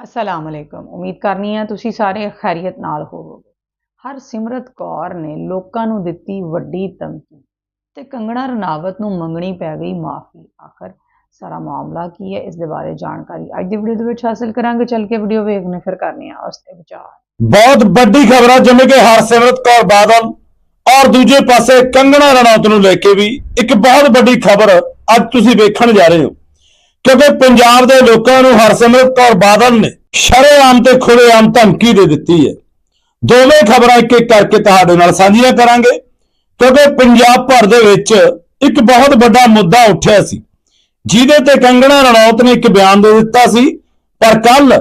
ਅਸਲਾਮ ਅਲੈਕਮ ਉਮੀਦ ਕਰਨੀ ਹੈ ਤੁਸੀਂ ਸਾਰੇ ਖੈਰੀਅਤ ਨਾਲ ਹੋਵੋਗੇ। ਹਰਸਿਮਰਤ ਕੌਰ ਨੇ ਲੋਕਾਂ ਨੂੰ ਦਿੱਤੀ ਵੱਡੀ ਧਮਕੀ ਤੇ ਕੰਗਣਾ ਰਣਾਵਤ ਨੂੰ ਮੰਗਣੀ ਪੈ ਗਈ ਮਾਫੀ। ਆਖਰ ਸਾਰਾ ਮਾਮਲਾ ਕੀ ਹੈ, ਇਸ ਦੇ ਬਾਰੇ ਜਾਣਕਾਰੀ ਅੱਜ ਦੀ ਵੀਡੀਓ ਦੇ ਵਿੱਚ ਹਾਸਲ ਕਰਾਂਗੇ। ਚੱਲ ਕੇ ਵੀਡੀਓ ਵੇਖਨੇ ਫਿਰ ਕਰਨੀ ਆ ਉਸ ਤੇ ਵਿਚਾਰ। ਬਹੁਤ ਵੱਡੀ ਖਬਰ ਆ ਜਿਵੇਂ ਕਿ ਹਰਸਿਮਰਤ ਕੌਰ ਬਾਦਲ ਔਰ ਦੂਜੇ ਪਾਸੇ ਕੰਗਣਾ ਰਣੌਤ ਨੂੰ ਲੈ ਕੇ ਵੀ ਇੱਕ ਬਹੁਤ ਵੱਡੀ ਖਬਰ ਅੱਜ ਤੁਸੀਂ ਵੇਖਣ ਜਾ ਰਹੇ ਹੋ। ਕਿਉਂਕਿ ਪੰਜਾਬ ਦੇ ਲੋਕਾਂ ਨੂੰ ਹਰਸਿਮਰਤ ਕੌਰ ਬਾਦਲ ਨੇ ਸ਼ਰੇਆਮ ਤੇ ਖੁੱਲੇਆਮ ਧਮਕੀ ਦੇ ਦਿੱਤੀ ਹੈ। ਦੋਵੇਂ ਖਬਰਾਂ ਇੱਕ ਇੱਕ ਕਰਕੇ ਤੁਹਾਡੇ ਨਾਲ ਸਾਂਝੀਆਂ ਕਰਾਂਗੇ। ਕਿਉਂਕਿ ਪੰਜਾਬ ਭਰ ਦੇ ਵਿੱਚ ਇੱਕ ਬਹੁਤ ਵੱਡਾ ਮੁੱਦਾ ਉੱਠਿਆ ਸੀ। ਜਿਹਦੇ ਤੇ ਕੰਗਣਾ ਰਣੌਤ ਨੇ ਇੱਕ ਬਿਆਨ ਦੇ ਦਿੱਤਾ ਸੀ। ਪਰ ਕੱਲ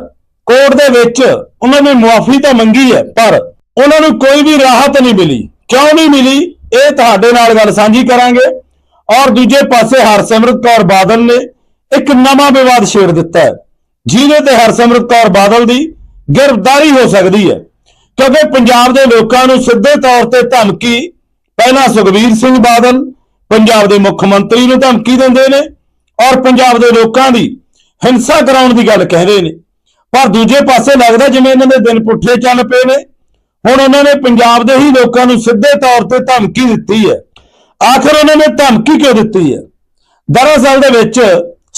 ਕੋਰਟ ਦੇ ਵਿੱਚ ਉਹਨਾਂ ਨੇ ਮੁਆਫੀ ਤਾਂ ਮੰਗੀ ਹੈ, ਪਰ ਉਹਨਾਂ ਨੂੰ ਕੋਈ ਵੀ ਰਾਹਤ ਨਹੀਂ ਮਿਲੀ। ਕਿਉਂ ਨਹੀਂ ਮਿਲੀ? ਇਹ ਤੁਹਾਡੇ ਨਾਲ ਗੱਲ ਸਾਂਝੀ ਕਰਾਂਗੇ। ਔਰ ਦੂਜੇ ਪਾਸੇ ਹਰਸਿਮਰਤ ਕੌਰ ਬਾਦਲ ਨੇ ਇੱਕ ਨਵਾਂ ਵਿਵਾਦ ਛੇੜ ਦਿੱਤਾ ਹੈ, ਜਿਹਦੇ ਤੇ ਹਰਸਿਮਰਤ ਕੌਰ ਬਾਦਲ ਦੀ ਗ੍ਰਿਫਤਾਰੀ ਹੋ ਸਕਦੀ ਹੈ, ਕਿਉਂਕਿ ਪੰਜਾਬ ਦੇ ਲੋਕਾਂ ਨੂੰ ਸਿੱਧੇ ਤੌਰ ਤੇ ਧਮਕੀ, ਪਹਿਲਾਂ ਸੁਖਬੀਰ ਸਿੰਘ ਬਾਦਲ ਪੰਜਾਬ ਦੇ ਮੁੱਖ ਮੰਤਰੀ ਨੂੰ ਧਮਕੀ ਦਿੰਦੇ ਨੇ ਔਰ ਪੰਜਾਬ ਦੇ ਲੋਕਾਂ ਦੀ ਹਿੰਸਾ ਕਰਾਉਣ ਦੀ ਗੱਲ ਕਹਿੰਦੇ ਨੇ। ਪਰ ਦੂਜੇ ਪਾਸੇ ਲੱਗਦਾ ਜਿਵੇਂ ਇਹਨਾਂ ਦੇ ਦਿਨ ਪੁੱਠੇ ਚੱਲ ਪਏ ਨੇ, ਹੁਣ ਉਹਨਾਂ ਨੇ ਪੰਜਾਬ ਦੇ ਹੀ ਲੋਕਾਂ ਨੂੰ ਸਿੱਧੇ ਤੌਰ ਤੇ ਧਮਕੀ ਦਿੱਤੀ ਹੈ। ਆਖਰ ਉਹਨਾਂ ਨੇ ਧਮਕੀ ਕਿਉਂ ਦਿੱਤੀ ਹੈ? ਦਰਅਸਲ ਦੇ ਵਿੱਚ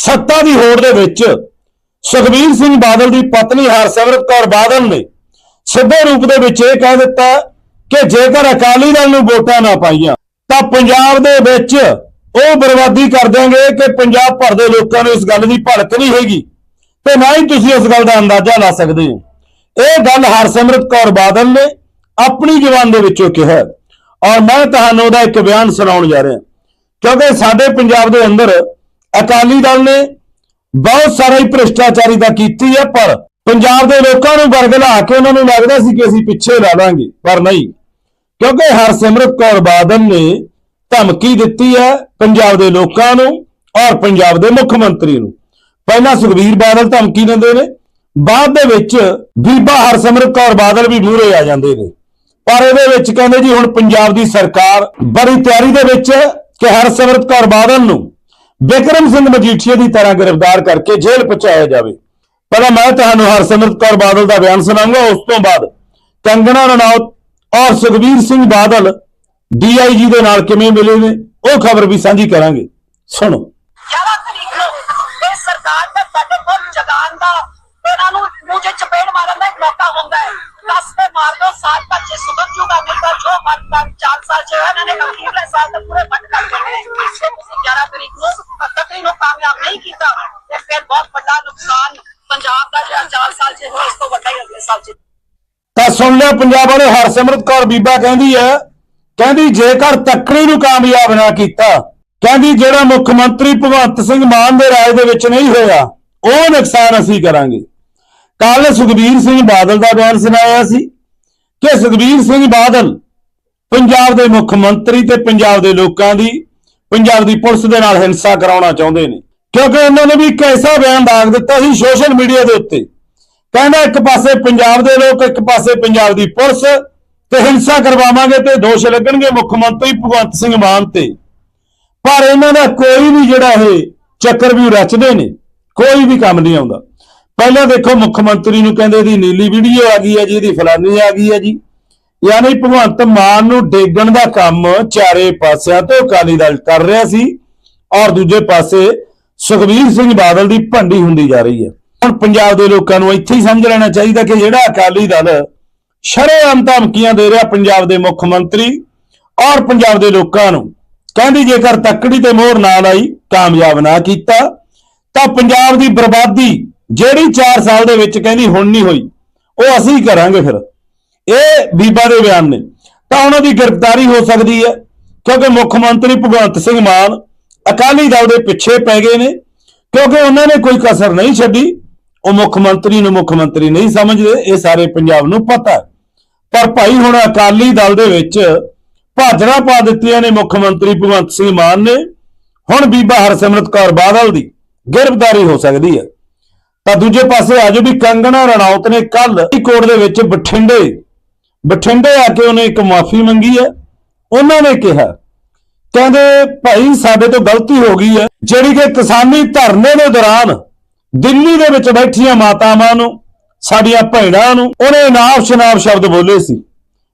ਸੱਤਾ ਦੀ ਹੋੜ ਦੇ ਵਿੱਚ ਸੁਖਬੀਰ ਸਿੰਘ ਬਾਦਲ ਦੀ ਪਤਨੀ ਹਰਸਿਮਰਤ ਕੌਰ ਬਾਦਲ ਨੇ ਸਿੱਧੇ ਰੂਪ ਦੇ ਵਿੱਚ ਇਹ ਕਹਿ ਦਿੱਤਾ ਕਿ ਜੇਕਰ ਅਕਾਲੀ ਦਲ ਨੂੰ ਵੋਟਾਂ ਨਾ ਪਾਈਆਂ, ਤਾਂ ਪੰਜਾਬ ਦੇ ਵਿੱਚ ਉਹ ਬਰਬਾਦੀ ਕਰ ਦੇਣਗੇ ਕਿ ਪੰਜਾਬ ਭਰ ਦੇ ਲੋਕਾਂ ਨੂੰ ਇਸ ਗੱਲ ਦੀ ਭੜਕ ਨਹੀਂ ਹੈਗੀ ਤੇ ਨਾ ਹੀ ਤੁਸੀਂ ਇਸ ਗੱਲ ਦਾ ਅੰਦਾਜ਼ਾ ਲਾ ਸਕਦੇ ਹੋ। ਇਹ ਗੱਲ ਹਰਸਿਮਰਤ ਕੌਰ ਬਾਦਲ ਨੇ ਆਪਣੀ ਜ਼ੁਬਾਨ ਦੇ ਵਿੱਚੋਂ ਕਿਹਾ ਔਰ ਮੈਂ ਤੁਹਾਨੂੰ ਉਹਦਾ ਇੱਕ ਬਿਆਨ ਸੁਣਾਉਣ ਜਾ ਰਿਹਾ। ਕਿਉਂਕਿ ਸਾਡੇ ਪੰਜਾਬ ਦੇ ਅੰਦਰ ਅਕਾਲੀ ਦਲ ਨੇ ਬਹੁਤ ਸਾਰਾ ਹੀ ਭ੍ਰਿਸ਼ਟਾਚਾਰੀ ਦਾ ਕੀਤੀ ਹੈ, ਪਰ ਪੰਜਾਬ ਦੇ ਲੋਕਾਂ ਨੂੰ ਵਰਗਲਾ ਕੇ ਉਹਨਾਂ ਨੂੰ ਲੱਗਦਾ ਸੀ ਕਿ ਅਸੀਂ ਪਿੱਛੇ ਲਾ ਲਾਂਗੇ ਪਰ ਨਹੀਂ। ਕਿਉਂਕਿ ਹਰਸਿਮਰਤ ਕੌਰ ਬਾਦਲ ਨੇ ਧਮਕੀ ਦਿੱਤੀ ਹੈ ਪੰਜਾਬ ਦੇ ਲੋਕਾਂ ਨੂੰ ਔਰ ਪੰਜਾਬ ਦੇ ਮੁੱਖ ਮੰਤਰੀ ਨੂੰ। ਪਹਿਲਾਂ ਸੁਖਬੀਰ ਬਾਦਲ ਧਮਕੀ ਦਿੰਦੇ ਨੇ, ਬਾਅਦ ਦੇ ਵਿੱਚ ਬੀਬਾ ਹਰਸਿਮਰਤ ਕੌਰ ਬਾਦਲ ਵੀ ਮੂਹਰੇ ਆ ਜਾਂਦੇ ਨੇ। ਪਰ ਇਹਦੇ ਵਿੱਚ ਕਹਿੰਦੇ ਜੀ ਹੁਣ ਪੰਜਾਬ ਦੀ ਸਰਕਾਰ ਬੜੀ ਤਿਆਰੀ ਦੇ ਵਿੱਚ ਹੈ ਕਿ ਹਰਸਿਮਰਤ ਕੌਰ ਬਾਦਲ ਨੂੰ ਬਿਕਰਮ ਸਿੰਘ ਮਜੀਠੀਆ ਦੀ ਤਰ੍ਹਾਂ ਗ੍ਰਿਫਤਾਰ ਕਰਕੇ ਜੇਲ੍ਹ ਪਹੁੰਚਾਇਆ ਜਾਵੇ। ਪਹਿਲਾਂ ਮੈਂ ਤੁਹਾਨੂੰ ਹਰਸਿਮਰਤ ਕੌਰ ਬਾਦਲ ਦਾ ਬਿਆਨ ਸੁਣਾਉਂਗਾ, ਉਸ ਤੋਂ ਬਾਅਦ ਕੰਗਣਾ ਰਣੌਤ ਔਰ ਸੁਖਬੀਰ ਸਿੰਘ ਬਾਦਲ ਡੀਆਈਜੀ ਦੇ ਨਾਲ ਕਿਵੇਂ ਮਿਲੇ ਨੇ, ਉਹ ਖਬਰ ਵੀ ਸਾਂਝੀ ਕਰਾਂਗੇ। ਸੁਣੋ। 11 ਤਰੀਕ ਨੂੰ ਇਹ ਸਰਕਾਰ ਤੇ ਵੱਡਾ ਨੁਕਸਾਨ ਪੰਜਾਬ ਦਾ ਜਿਹੜਾ 4 ਸਾਲ ਚ ਹੋਇਆ ਇਸ ਤੋਂ ਵੱਡਾ ਹੀ ਅਗਲੇ ਸਾਲ ਚ। ਤਾਂ ਸੁਣ ਲਿਆ ਪੰਜਾਬ ਵਾਲੇ ਹਰਸਿਮਰਤ ਕੌਰ ਬੀਬਾ ਕਹਿੰਦੀ ਹੈ, ਕਹਿੰਦੀ ਜੇਕਰ ਤੱਕੜੀ ਨੂੰ ਕਾਮਯਾਬ ਨਾ ਕੀਤਾ, ਕਹਿੰਦੀ ਜਿਹੜਾ ਮੁੱਖ ਮੰਤਰੀ ਭਗਵੰਤ ਸਿੰਘ ਮਾਨ ਦੇ ਰਾਜ ਦੇ ਵਿੱਚ ਨਹੀਂ ਹੋਇਆ, ਉਹ ਨੁਕਸਾਨ ਅਸੀਂ ਕਰਾਂਗੇ। ਕੱਲ ਸੁਖਬੀਰ ਸਿੰਘ ਬਾਦਲ ਦਾ ਬਿਆਨ ਸੁਣਾਇਆ ਸੀ ਕਿ ਸੁਖਬੀਰ ਸਿੰਘ ਬਾਦਲ ਪੰਜਾਬ ਦੇ ਮੁੱਖ ਮੰਤਰੀ ਤੇ ਪੰਜਾਬ ਦੇ ਲੋਕਾਂ ਦੀ, ਪੰਜਾਬ ਦੀ ਪੁਲਿਸ ਦੇ ਨਾਲ ਹਿੰਸਾ ਕਰਾਉਣਾ ਚਾਹੁੰਦੇ ਨੇ। ਕਿਉਂਕਿ ਉਹਨਾਂ ਨੇ ਵੀ ਇੱਕ ਐਸਾ ਬਿਆਨ ਦਾਗ ਦਿੱਤਾ ਸੀ ਸੋਸ਼ਲ ਮੀਡੀਆ ਦੇ ਉੱਤੇ। ਕਹਿੰਦਾ ਇੱਕ ਪਾਸੇ ਪੰਜਾਬ ਦੇ ਲੋਕ, ਇੱਕ ਪਾਸੇ ਪੰਜਾਬ ਦੀ ਪੁਲਿਸ, ਤੇ ਹਿੰਸਾ ਕਰਵਾਵਾਂਗੇ ਤੇ ਦੋਸ਼ ਲੱਗਣਗੇ ਮੁੱਖ ਮੰਤਰੀ ਭਗਵੰਤ ਸਿੰਘ ਮਾਨ ਤੇ। ਪਰ ਇਹਨਾਂ ਦਾ ਕੋਈ ਵੀ ਜਿਹੜਾ ਇਹ ਚੱਕਰ ਵੀ ਰਚਦੇ ਨੇ, ਕੋਈ ਵੀ ਕੰਮ ਨਹੀਂ ਆਉਂਦਾ। ਪਹਿਲਾਂ ਦੇਖੋ, ਮੁੱਖ ਮੰਤਰੀ ਨੂੰ ਕਹਿੰਦੇ ਦੀ ਨੀਲੀ ਵੀਡੀਓ ਆ ਗਈ ਹੈ ਜੀ, ਇਹਦੀ ਫਲਾਨੀ ਆ ਗਈ ਹੈ ਜੀ। ਯਾਨੀ ਭਗਵੰਤ ਮਾਨ ਨੂੰ ਡੇਗਣ ਦਾ ਕੰਮ ਚਾਰੇ ਪਾਸਿਆਂ ਤੋਂ ਅਕਾਲੀ ਦਲ ਕਰ ਰਿਹਾ ਸੀ ਔਰ ਦੂਜੇ ਪਾਸੇ ਸੁਖਬੀਰ ਸਿੰਘ ਬਾਦਲ ਦੀ ਭੰਡੀ ਹੁੰਦੀ ਜਾ ਰਹੀ ਹੈ। ਹੁਣ ਪੰਜਾਬ ਦੇ ਲੋਕਾਂ ਨੂੰ ਇੱਥੇ ਹੀ ਸਮਝ ਲੈਣਾ ਚਾਹੀਦਾ ਕਿ ਜਿਹੜਾ ਅਕਾਲੀ ਦਲ ਸ਼ਰੇਆਮ ਧਮਕੀਆਂ ਦੇ ਰਿਹਾ ਪੰਜਾਬ ਦੇ ਮੁੱਖ ਮੰਤਰੀ ਔਰ ਪੰਜਾਬ ਦੇ ਲੋਕਾਂ ਨੂੰ, ਕਹਿੰਦੀ ਜੇਕਰ ਤੱਕੜੀ ਤੇ ਮੋਹਰ ਨਾ ਲਾਈ, ਕਾਮਯਾਬ ਨਾ ਕੀਤਾ, ਤਾਂ ਪੰਜਾਬ ਦੀ ਬਰਬਾਦੀ ਜਿਹੜੀ 4 ਸਾਲ ਦੇ ਵਿੱਚ ਕਹਿੰਦੀ ਹੁਣ ਨਹੀਂ ਹੋਈ, ਉਹ ਅਸੀਂ ਕਰਾਂਗੇ ਫਿਰ। ਇਹ ਬੀਬਾ ਦੇ ਬਿਆਨ ਨੇ। ਤਾਂ ਉਹਨਾਂ ਦੀ ਗ੍ਰਿਫਤਾਰੀ ਹੋ ਸਕਦੀ ਹੈ, ਕਿਉਂਕਿ ਮੁੱਖ ਮੰਤਰੀ ਭਗਵੰਤ ਸਿੰਘ ਮਾਨ ਅਕਾਲੀ ਦਲ ਦੇ ਪਿੱਛੇ ਪੈ ਗਏ ਨੇ, ਕਿਉਂਕਿ ਉਹਨਾਂ ਨੇ ਕੋਈ ਕਸਰ ਨਹੀਂ ਛੱਡੀ। ਉਹ ਮੁੱਖ ਮੰਤਰੀ ਨੂੰ ਮੁੱਖ ਮੰਤਰੀ ਨਹੀਂ ਸਮਝਦੇ, ਇਹ ਸਾਰੇ ਪੰਜਾਬ ਨੂੰ ਪਤਾ ਪਰ ਭਾਈ ਹੁਣ ਅਕਾਲੀ ਦਲ ਦੇ ਵਿੱਚ ਭਾਜੜਾ ਪਾ ਦਿੱਤੀਆਂ ਨੇ ਮੁੱਖ ਮੰਤਰੀ ਭਗਵੰਤ ਸਿੰਘ ਮਾਨ ਨੇ। ਹੁਣ ਬੀਬਾ ਹਰਸਿਮਰਤ ਕੌਰ ਬਾਦਲ ਦੀ ਗ੍ਰਿਫਤਾਰੀ ਹੋ ਸਕਦੀ ਹੈ। ਤਾਂ ਦੂਜੇ ਪਾਸੇ ਆਜੋ ਵੀ ਕੰਗਣਾ ਰਣੌਤ ਨੇ ਕੱਲ ਕੋਰਟ ਦੇ ਵਿੱਚ ਬਠਿੰਡੇ ਬਠਿੰਡੇ ਆ ਕੇ ਉਹਨੇ ਇੱਕ ਮਾਫੀ ਮੰਗੀ ਹੈ। ਉਹਨਾਂ ਨੇ ਕਿਹਾ ਕਹਿੰਦੇ ਭਾਈ ਸਾਡੇ ਤੋਂ ਗਲਤੀ ਹੋ ਗਈ ਹੈ, ਜਿਹੜੀ ਕਿ ਕਿਸਾਨੀ ਧਰਨੇ ਦੇ ਦੌਰਾਨ ਦਿੱਲੀ ਦੇ ਵਿੱਚ ਬੈਠੀਆਂ ਮਾਤਾਵਾਂ ਨੂੰ, ਸਾਡੀਆਂ ਭੈਣਾਂ ਨੂੰ, ਉਹਨੇ ਨਾਮ ਸ਼ਨਾਬ ਸ਼ਬਦ ਬੋਲੇ ਸੀ।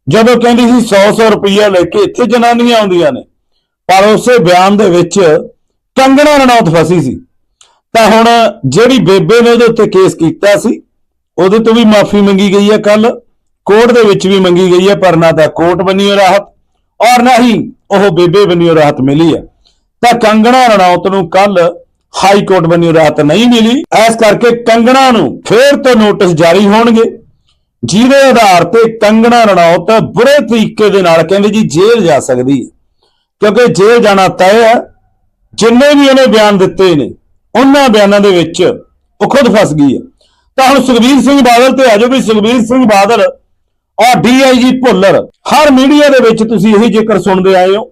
ਜਦੋਂ ਕਹਿੰਦੀ ਸੀ 100-100 ਰੁਪਈਆ ਲੈ ਕੇ ਇੱਥੇ ਜਨਾਨੀਆਂ ਆਉਂਦੀਆਂ ਨੇ, ਪਰ ਉਸੇ ਬਿਆਨ ਦੇ ਵਿੱਚ ਕੰਗਣਾ ਰਣੌਤ ਫਸੀ ਸੀ। ਤਾਂ ਹੁਣ ਜਿਹੜੀ ਬੇਬੇ ਨੇ ਉਹਦੇ ਉੱਤੇ ਕੇਸ ਕੀਤਾ ਸੀ, ਉਹਦੇ ਤੋਂ ਵੀ ਮਾਫੀ ਮੰਗੀ ਗਈ ਹੈ ਕੱਲ ਕੋਰਟ ਦੇ ਵਿੱਚ ਵੀ ਮੰਗੀ ਗਈ ਹੈ, ਪਰ ਨਾ ਤਾਂ ਕੋਰਟ ਬੰਨਿਓ ਰਾਹਤ, ਔਰ ਨਾ ਹੀ ਉਹ ਬੇਬੇ ਬੰਨਿਓ ਰਾਹਤ ਮਿਲੀ ਹੈ ਤਾਂ ਕੰਗਣਾ ਰਣੌਤ ਨੂੰ ਕੱਲ ਹਾਈ ਕੋਰਟ ਬੰਨਿਓ ਰਾਹਤ ਨਹੀਂ ਮਿਲੀ। ਇਸ ਕਰਕੇ ਕੰਗਣਾ ਨੂੰ ਫੇਰ ਤੋਂ ਨੋਟਿਸ ਜਾਰੀ ਹੋਣਗੇ। ਜਿਹਦੇ ਆਧਾਰ ਤੇ ਕੰਗਣਾ ਰਣੌਤ ਬੁਰੇ ਤਰੀਕੇ ਦੇ ਨਾਲ ਕਹਿੰਦੇ ਜੀ ਜੇਲ੍ਹ ਜਾ ਸਕਦੀ ਹੈ। ਕਿਉਂਕਿ ਜੇਲ੍ਹ ਜਾਣਾ ਤੈਅ ਹੈ ਜਿੰਨੇ ਵੀ ਉਹਨੇ ਬਿਆਨ ਦਿੱਤੇ ਨੇ, ਉਹਨਾਂ ਬਿਆਨਾਂ ਦੇ ਵਿੱਚ ਉਹ ਖੁਦ ਫਸ ਗਈ ਹੈ। ਤਾਂ ਹੁਣ ਸੁਖਬੀਰ ਸਿੰਘ ਬਾਦਲ ਤੇ ਆਜੋ ਵੀ ਸੁਖਬੀਰ ਸਿੰਘ ਬਾਦਲ ਔਰ ਡੀਆਈਜੀ ਭੁੱਲਰ, ਹਰ ਮੀਡੀਆ ਦੇ ਵਿੱਚ ਤੁਸੀਂ ਇਹੀ ਜ਼ਿਕਰ ਸੁਣਦੇ ਆਏ ਹੋ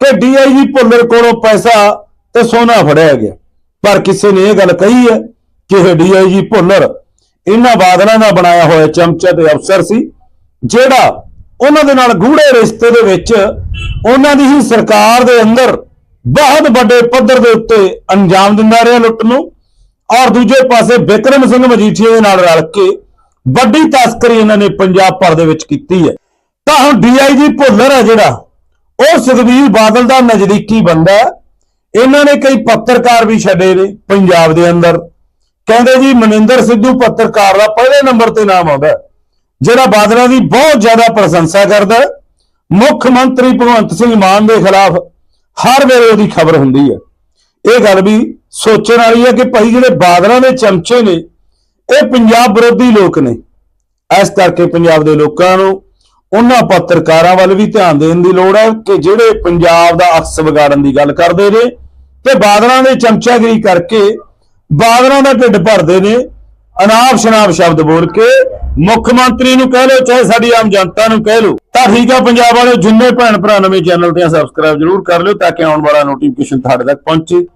ਕਿ ਡੀਆਈਜੀ ਭੁੱਲਰ ਕੋਲੋਂ ਪੈਸਾ ਤੇ ਸੋਨਾ ਫੜਿਆ ਗਿਆ। ਪਰ ਕਿਸੇ ਨੇ ਇਹ ਗੱਲ ਕਹੀ ਹੈ ਕਿ ਇਹ ਡੀਆਈਜੀ ਭੁੱਲਰ ਇਹਨਾਂ ਬਾਦਲਾਂ ਦਾ ਬਣਾਇਆ ਹੋਇਆ ਚਮਚਾ ਤੇ ਅਫਸਰ ਸੀ, ਜਿਹੜਾ ਉਹਨਾਂ ਦੇ ਨਾਲ ਗੂੜੇ ਰਿਸ਼ਤੇ ਦੇ ਵਿੱਚ ਉਹਨਾਂ ਦੀ ਹੀ ਸਰਕਾਰ ਦੇ ਅੰਦਰ ਬਹੁਤ ਵੱਡੇ ਪੱਧਰ ਦੇ ਉੱਤੇ ਅੰਜਾਮ ਦਿੰਦਾ ਰਿਹਾ ਲੁੱਟ ਨੂੰ ਔਰ ਦੂਜੇ ਪਾਸੇ ਬਿਕਰਮ ਸਿੰਘ ਮਜੀਠੀਆ ਦੇ ਨਾਲ ਰਲ ਕੇ ਵੱਡੀ ਤਸਕਰੀ ਇਹਨਾਂ ਨੇ ਪੰਜਾਬ ਭਰ ਦੇ ਵਿੱਚ ਕੀਤੀ ਹੈ। ਤਾਂ ਹੁਣ ਡੀਆਈਜੀ ਭੁੱਲਰ ਹੈ ਜਿਹੜਾ, ਉਹ ਸੁਖਬੀਰ ਬਾਦਲ ਦਾ ਨਜ਼ਦੀਕੀ ਬੰਦਾ ਇਹਨਾਂ ਨੇ ਕਈ ਪੱਤਰਕਾਰ ਵੀ ਛੱਡੇ ਨੇ ਪੰਜਾਬ ਦੇ ਅੰਦਰ। ਕਹਿੰਦੇ ਜੀ, ਮਨਿੰਦਰ ਸਿੱਧੂ ਪੱਤਰਕਾਰ ਦਾ ਪਹਿਲੇ ਨੰਬਰ ਤੇ ਨਾਮ ਆਉਂਦਾ ਜਿਹੜਾ ਬਾਦਲਾਂ ਦੀ ਬਹੁਤ ਜ਼ਿਆਦਾ ਪ੍ਰਸ਼ੰਸਾ ਕਰਦਾ ਮੁੱਖ ਮੰਤਰੀ ਭਗਵੰਤ ਸਿੰਘ ਮਾਨ ਦੇ ਖਿਲਾਫ ਹਰ ਵੇਲੇ ਉਹਦੀ ਖਬਰ ਹੁੰਦੀ ਹੈ। ਇਹ ਗੱਲ ਵੀ ਸੋਚਣ ਵਾਲੀ ਹੈ ਕਿ ਭਾਈ ਜਿਹੜੇ ਬਾਦਲਾਂ ਦੇ ਚਮਚੇ ਨੇ ਇਹ ਪੰਜਾਬ ਵਿਰੋਧੀ ਲੋਕ ਨੇ। ਇਸ ਕਰਕੇ ਪੰਜਾਬ ਦੇ ਲੋਕਾਂ ਨੂੰ ਉਹਨਾਂ ਪੱਤਰਕਾਰਾਂ ਵੱਲ ਵੀ ਧਿਆਨ ਦੇਣ ਦੀ ਲੋੜ ਹੈ ਕਿ ਜਿਹੜੇ ਪੰਜਾਬ ਦਾ ਅਕਸ ਵਿਗਾੜਨ ਦੀ ਗੱਲ ਕਰਦੇ ਨੇ ਤੇ ਬਾਦਲਾਂ ਦੇ ਚਮਚਾਗਿਰੀ ਕਰਕੇ ਬਾਦਲਾਂ ਦਾ ਢਿੱਡ ਭਰਦੇ ਨੇ। ਅਨਾਪ ਸ਼ਨਾਪ ਸ਼ਬਦ ਬੋਲ ਕੇ ਮੁੱਖ ਮੰਤਰੀ ਨੂੰ ਕਹਿ ਲਓ, ਚਾਹੇ ਸਾਡੀ ਆਮ ਜਨਤਾ ਨੂੰ ਕਹਿ ਲਓ। ਤਾਂ ਠੀਕ ਆ ਪੰਜਾਬ ਵਾਲੇ ਜਿੰਨੇ ਭੈਣ ਭਰਾ ਨਵੇਂ ਚੈਨਲ ਤੇ ਸਬਸਕ੍ਰਾਈਬ ਜਰੂਰ ਕਰ ਲਿਓ ਤਾਂ ਕਿ ਆਉਣ ਵਾਲਾ ਨੋਟੀਫਿਕੇਸ਼ਨ ਤੁਹਾਡੇ ਤੱਕ ਪਹੁੰਚੇ।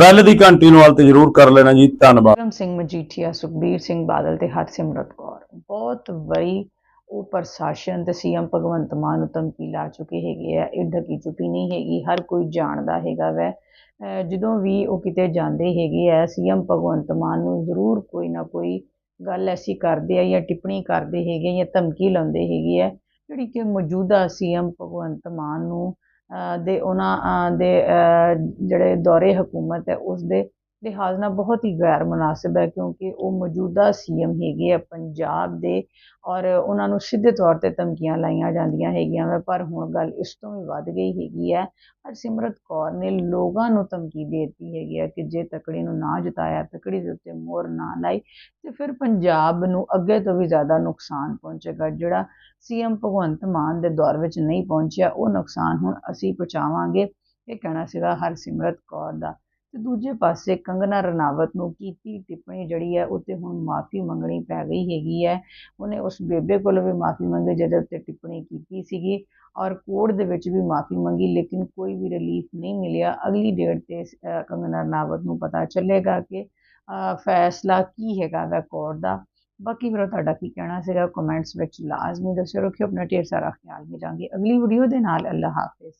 ਬੈਲ ਦੀ ਘੰਟੀ ਨੂੰ ਵਾਲ ਤੇ ਜਰੂਰ ਕਰ ਲੈਣਾ ਜੀ, ਧੰਨਵਾਦ। ਬਿਕਰਮ ਸਿੰਘ ਮਜੀਠੀਆ, ਸੁਖਬੀਰ ਸਿੰਘ ਬਾਦਲ ਤੇ ਹਰਸਿਮਰਤ ਕੌਰ। ਬਹੁਤ ਵਾਰੀ ਉਹ ਪ੍ਰਸ਼ਾਸਨ ਤੇ ਸੀਐਮ ਭਗਵੰਤ ਮਾਨ ਨੂੰ ਧਮਕੀ ਲਾ ਚੁੱਕੇ ਹੈਗੇ ਆ, ਇਹ ਢਕੀ ਚੁੱਕੀ ਨਹੀਂ ਹੈਗੀ, ਹਰ ਕੋਈ ਜਾਣਦਾ ਹੈਗਾ ਵੈ। ਜਦੋਂ ਵੀ ਉਹ ਕਿਤੇ ਜਾਂਦੇ ਹੈਗੇ ਆ, ਸੀਐਮ ਭਗਵੰਤ ਮਾਨ ਨੂੰ ਜ਼ਰੂਰ ਕੋਈ ਨਾ ਕੋਈ ਗੱਲ ਐਸੀ ਕਰਦੇ ਆ ਜਾਂ ਟਿੱਪਣੀ ਕਰਦੇ ਹੈਗੇ ਆ ਜਾਂ ਧਮਕੀ ਲਾਉਂਦੇ ਹੈਗੇ ਆ, ਜਿਹੜੀ ਕਿ ਮੌਜੂਦਾ ਸੀਐਮ ਭਗਵੰਤ ਮਾਨ ਨੂੰ ਦੇ ਉਹਨਾਂ ਦੇ ਜਿਹੜੇ ਦੌਰੇ ਹਕੂਮਤ ਹੈ ਉਸ ਦੇ ਲਿਹਾਜ਼ ਨਾਲ ਬਹੁਤ ਹੀ ਗੈਰ ਮੁਨਾਸਬ ਹੈ ਕਿਉਂਕਿ ਉਹ ਮੌਜੂਦਾ ਸੀਐਮ ਹੈਗੇ ਆ ਪੰਜਾਬ ਦੇ ਔਰ ਉਹਨਾਂ ਨੂੰ ਸਿੱਧੇ ਤੌਰ ਤੇ ਧਮਕੀਆਂ ਲਾਈਆਂ ਜਾਂਦੀਆਂ ਹੈਗੀਆਂ ਵਾ, ਪਰ ਹੁਣ ਗੱਲ ਇਸ ਤੋਂ ਵੀ ਵੱਧ ਗਈ ਹੈਗੀ ਹੈ। ਹਰਸਿਮਰਤ ਕੌਰ ਨੇ ਲੋਕਾਂ ਨੂੰ ਧਮਕੀ ਦੇ ਦਿੱਤੀ ਹੈਗੀ ਹੈ ਕਿ ਜੇ ਤਕੜੀ ਨੂੰ ਨਾ ਜਿਤਾਇਆ, ਤਕੜੀ ਦੇ ਉੱਤੇ ਮੋਹਰ ਨਾ ਲਾਈ ਤੇ ਫਿਰ ਪੰਜਾਬ ਨੂੰ ਅੱਗੇ ਤੋਂ ਵੀ ਜ਼ਿਆਦਾ ਨੁਕਸਾਨ ਪਹੁੰਚੇਗਾ। ਜਿਹੜਾ ਸੀਐਮ ਭਗਵੰਤ ਮਾਨ ਦੇ ਦੌਰ ਵਿੱਚ ਨਹੀਂ ਪਹੁੰਚਿਆ, ਉਹ ਨੁਕਸਾਨ ਹੁਣ ਅਸੀਂ ਪਹੁੰਚਾਵਾਂਗੇ। ਇਹ ਕਹਿਣਾ ਸੀਗਾ ਹਰਸਿਮਰਤ ਕੌਰ ਦਾ। ਤੇ ਦੂਜੇ ਪਾਸੇ ਕੰਗਨਾ ਰਣਾਵਤ ਨੂੰ ਕੀਤੀ ਟਿੱਪਣੀ ਜਿਹੜੀ ਹੈ ਉਹ ਤੇ ਹੁਣ ਮਾਫੀ ਮੰਗਣੀ ਪੈ ਗਈ ਹੈਗੀ ਹੈ। ਉਹਨੇ ਉਸ ਬੇਬੇ ਕੋਲੋਂ ਵੀ ਮਾਫੀ ਮੰਗੀ ਜਿਹਦੇ ਉੱਤੇ ਟਿੱਪਣੀ ਕੀਤੀ ਸੀਗੀ ਔਰ ਕੋਰਟ ਦੇ ਵਿੱਚ ਵੀ ਮਾਫੀ ਮੰਗੀ ਲੇਕਿਨ ਕੋਈ ਵੀ ਰਿਲੀਫ ਨਹੀਂ ਮਿਲਿਆ। ਅਗਲੀ ਡੇਟ ਤੇ ਅਹ, ਕੰਗਨਾ ਰਣਾਵਤ ਨੂੰ ਪਤਾ ਚੱਲੇਗਾ ਕਿ ਫੈਸਲਾ ਕੀ ਹੈਗਾ ਵੈ ਕੋਰਟ ਦਾ। ਬਾਕੀ ਮੇਰਾ ਤੁਹਾਡਾ ਕੀ ਕਹਿਣਾ ਸੀਗਾ? ਕਮੈਂਟਸ ਵਿੱਚ ਲਾਜ਼ਮੀ ਦੱਸਿਓ ਰੱਖਿਓ ਆਪਣਾ ਢੇਰ ਸਾਰਾ ਖਿਆਲ ਮਿਲਾਂਗੇ ਅਗਲੀ ਵੀਡੀਓ ਦੇ ਨਾਲ ਅੱਲਾ ਹਾਫਿਜ਼।